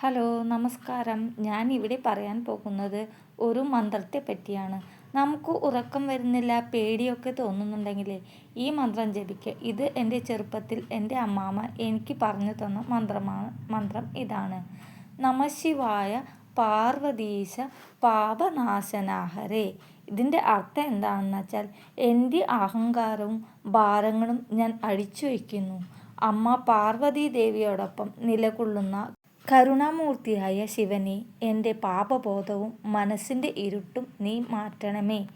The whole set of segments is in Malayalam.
ഹലോ നമസ്കാരം. ഞാൻ ഇവിടെ പറയാൻ പോകുന്നത് ഒരു മന്ത്രത്തെ പറ്റിയാണ്. നമുക്ക് ഉറക്കം വരുന്നില്ല പേടിയൊക്കെ തോന്നുന്നുണ്ടെങ്കിൽ ഈ മന്ത്രം ജപിക്കുക ഇത് എന്റെ ചെറുപ്പത്തിൽ എന്റെ അമ്മാമ്മ എനിക്ക് പറഞ്ഞു തന്ന മന്ത്രമാണ് മന്ത്രം ഇതാണ്. നമശിവായ പാർവതീശ പാപനാശനാഹരേ. ഇതിന്റെ അർത്ഥം എന്താണെന്ന് വെച്ചാൽ എന്റെ അഹങ്കാരവും ഭാരങ്ങളും ഞാൻ അഴിച്ചു വയ്ക്കുന്നു അമ്മ പാർവതി ദേവിയോടൊപ്പം നിലകൊള്ളുന്ന കരുണാമൂർത്തിയായ ശിവനെ എന്റെ പാപബോധവും മനസ്സിന്റെ ഇരുട്ടും നീ മാറ്റണമേ.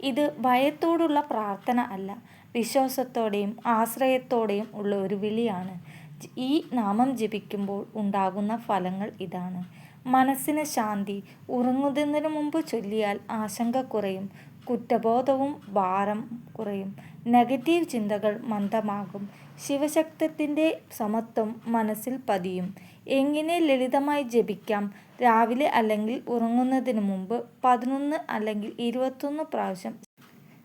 ഇത് ഭയത്തോടുള്ള പ്രാർത്ഥന അല്ല വിശ്വാസത്തോടെയും ആശ്രയത്തോടെയും ഉള്ള ഒരു വിളിയാണ്. ഈ നാമം ജപിക്കുമ്പോൾ ഉണ്ടാകുന്ന ഫലങ്ങൾ ഇതാണ്. മനസ്സിന് ശാന്തി ഉറങ്ങുന്നതിന് മുമ്പ് ചൊല്ലിയാൽ ആശങ്ക കുറയും കുറ്റബോധവും ഭാരം കുറയും നെഗറ്റീവ് ചിന്തകൾ മന്ദമാകും ശിവശക്തത്തിന്റെ സമത്വം മനസ്സിൽ പതിയും. എങ്ങനെ ലളിതമായി ജപിക്കാം? രാവിലെ അല്ലെങ്കിൽ ഉറങ്ങുന്നതിന് മുമ്പ് പതിനൊന്ന് അല്ലെങ്കിൽ ഇരുപത്തൊന്ന് പ്രാവശ്യം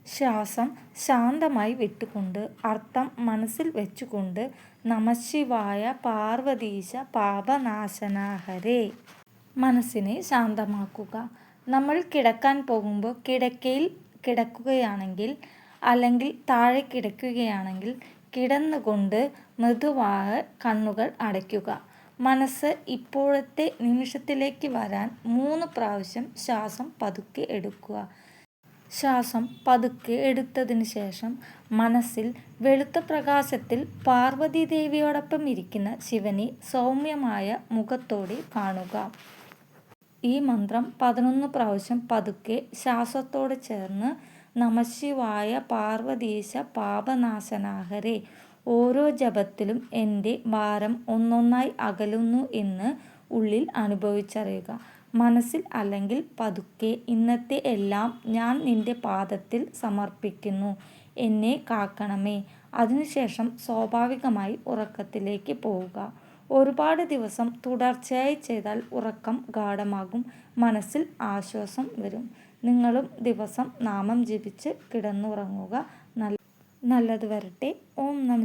ശ്വാസം ശാന്തമായി വിട്ടുകൊണ്ട് അർത്ഥം മനസ്സിൽ വെച്ചുകൊണ്ട് നമശിവായ പാർവതീശ പാപനാശനാഹരേ. മനസ്സിനെ ശാന്തമാക്കുക. നമ്മൾ കിടക്കാൻ പോകുമ്പോൾ കിടക്കയിൽ കിടക്കുകയാണെങ്കിൽ അല്ലെങ്കിൽ താഴെ കിടക്കുകയാണെങ്കിൽ കിടന്നുകൊണ്ട് മൃദുവായ കണ്ണുകൾ അടയ്ക്കുക. മനസ്സ് ഇപ്പോഴത്തെ നിമിഷത്തിലേക്ക് വരാൻ മൂന്ന് പ്രാവശ്യം ശ്വാസം പതുക്കെ എടുക്കുക. ശ്വാസം പതുക്കെ എടുത്തതിന് ശേഷം മനസ്സിൽ വെളുത്ത പ്രകാശത്തിൽ പാർവതി ദേവിയോടൊപ്പം ഇരിക്കുന്ന ശിവനെ സൗമ്യമായ മുഖത്തോടെ കാണുക. ഈ മന്ത്രം പതിനൊന്ന് പ്രാവശ്യം പതുക്കെ ശ്വാസത്തോട് ചേർന്ന് നമശിവായ പാർവതീശ പാപനാശനാഹരെ. ഓരോ ജപത്തിലും എന്റെ ഭാരം ഒന്നൊന്നായി അകലുന്നു എന്ന് ഉള്ളിൽ അനുഭവിച്ചറിയുക. മനസ്സിൽ അല്ലെങ്കിൽ പതുക്കെ ഇന്നത്തെ എല്ലാം ഞാൻ നിന്റെ പാദത്തിൽ സമർപ്പിക്കുന്നു. എന്നെ കാക്കണമേ. അതിനുശേഷം സ്വാഭാവികമായി ഉറക്കത്തിലേക്ക് പോവുക. ഒരുപാട് ദിവസം തുടർച്ചയായി ചെയ്താൽ ഉറക്കം ഗാഠമാകും. മനസ്സിൽ ആശ്വാസം വരും. നിങ്ങളും ദിവസം നാമം ജപിച്ച് കിടന്നുറങ്ങുക. നല്ല നല്ലത് വരട്ടെ. ഓം നമ